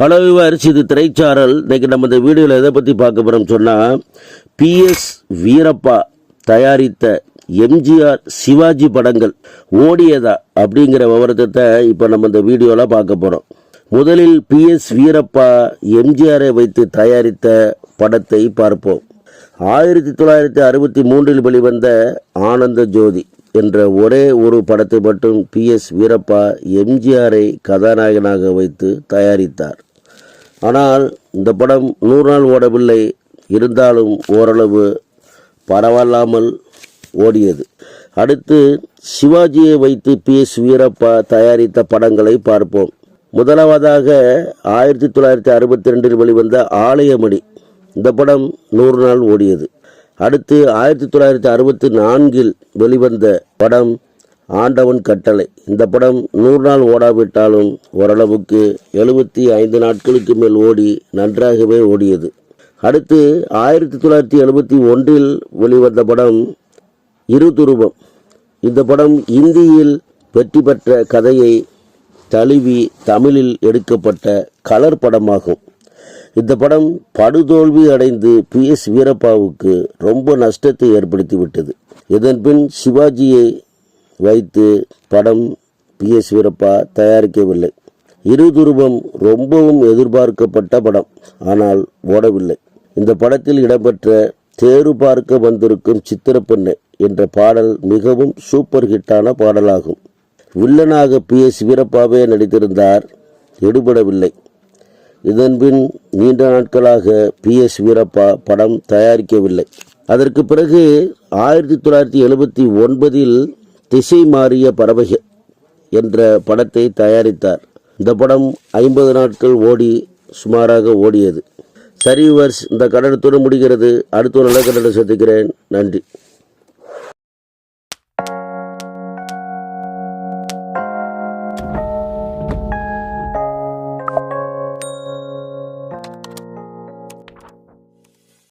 Hello விவாரிச்சு இது திரைச்சாரல். இன்றைக்கி நம்ம இந்த வீடியோவில் எதை பற்றி பார்க்க போகிறோம் சொன்னால் பிஎஸ் வீரப்பா தயாரித்த எம்ஜிஆர் சிவாஜி படங்கள் ஓடியதா அப்படிங்கிற விவரத்தை இப்போ நம்ம இந்த வீடியோவில் பார்க்க போகிறோம் முதலில் பிஎஸ் வீரப்பா எம்ஜிஆரை வைத்து தயாரித்த படத்தை பார்ப்போம். ஆயிரத்தி தொள்ளாயிரத்தி அறுபத்தி மூன்றில் வெளிவந்த ஆனந்த ஜோதி என்ற ஒரே ஒரு படத்தை மட்டும் பி எஸ் வீரப்பா எம்ஜிஆரை கதாநாயகனாக வைத்து தயாரித்தார். ஆனால் இந்த படம் நூறு நாள் ஓடவில்லை. இருந்தாலும் ஓரளவு பரவாயில்லாமல் ஓடியது. அடுத்து சிவாஜியை வைத்து பி. எஸ். வீரப்பா தயாரித்த படங்களை பார்ப்போம். முதலாவதாக ஆயிரத்தி தொள்ளாயிரத்தி அறுபத்தி ரெண்டில் வெளிவந்த ஆலயமணி. இந்த படம் நூறு நாள் ஓடியது. அடுத்து ஆயிரத்தி தொள்ளாயிரத்தி அறுபத்தி நான்கில் வெளிவந்த படம் ஆண்டவன் கட்டளை. இந்த படம் நூறு நாள் ஓடாவிட்டாலும் ஓரளவுக்கு எழுபத்தி ஐந்து நாட்களுக்கு மேல் ஓடி நன்றாகவே ஓடியது. அடுத்து ஆயிரத்தி தொள்ளாயிரத்தி எழுபத்தி ஒன்றில் வெளிவந்த படம் இரு துருவம் இந்த படம் இந்தியில் வெற்றி பெற்ற கதையை தழுவி தமிழில் எடுக்கப்பட்ட கலர் படமாகும். இந்த படம் படுதோல்வி அடைந்து பி. எஸ். வீரப்பாவுக்கு ரொம்ப நஷ்டத்தை ஏற்படுத்தி விட்டது இதன் பின் சிவாஜியை வைத்து படம் பி எஸ் வீரப்பா தயாரிக்கவில்லை. இரு துருவம் ரொம்பவும் எதிர்பார்க்கப்பட்ட படம் ஆனால் ஓடவில்லை. இந்த படத்தில் இடம்பெற்ற தேறு பார்க்க வந்திருக்கும் சித்திரப்பெண்ணை என்ற பாடல் மிகவும் சூப்பர் ஹிட்டான பாடலாகும். வில்லனாக பி எஸ் வீரப்பாவே நடித்திருந்தார் எடுபடவில்லை. இதன்பின் நீண்ட நாட்களாக பி எஸ் வீரப்பா படம் தயாரிக்கவில்லை. அதற்கு பிறகு ஆயிரத்தி தொள்ளாயிரத்தி எழுபத்தி ஒன்பதில் திசை மாறிய பறவைகள் என்ற படத்தை தயாரித்தார். இந்த படம் ஐம்பது நாட்கள் ஓடி சுமாராக ஓடியது. சரி வர்ஸ் இந்த கடனத்துடன் முடிகிறது. அடுத்த ஒரு நல்ல கடனை சந்திக்கிறேன். நன்றி.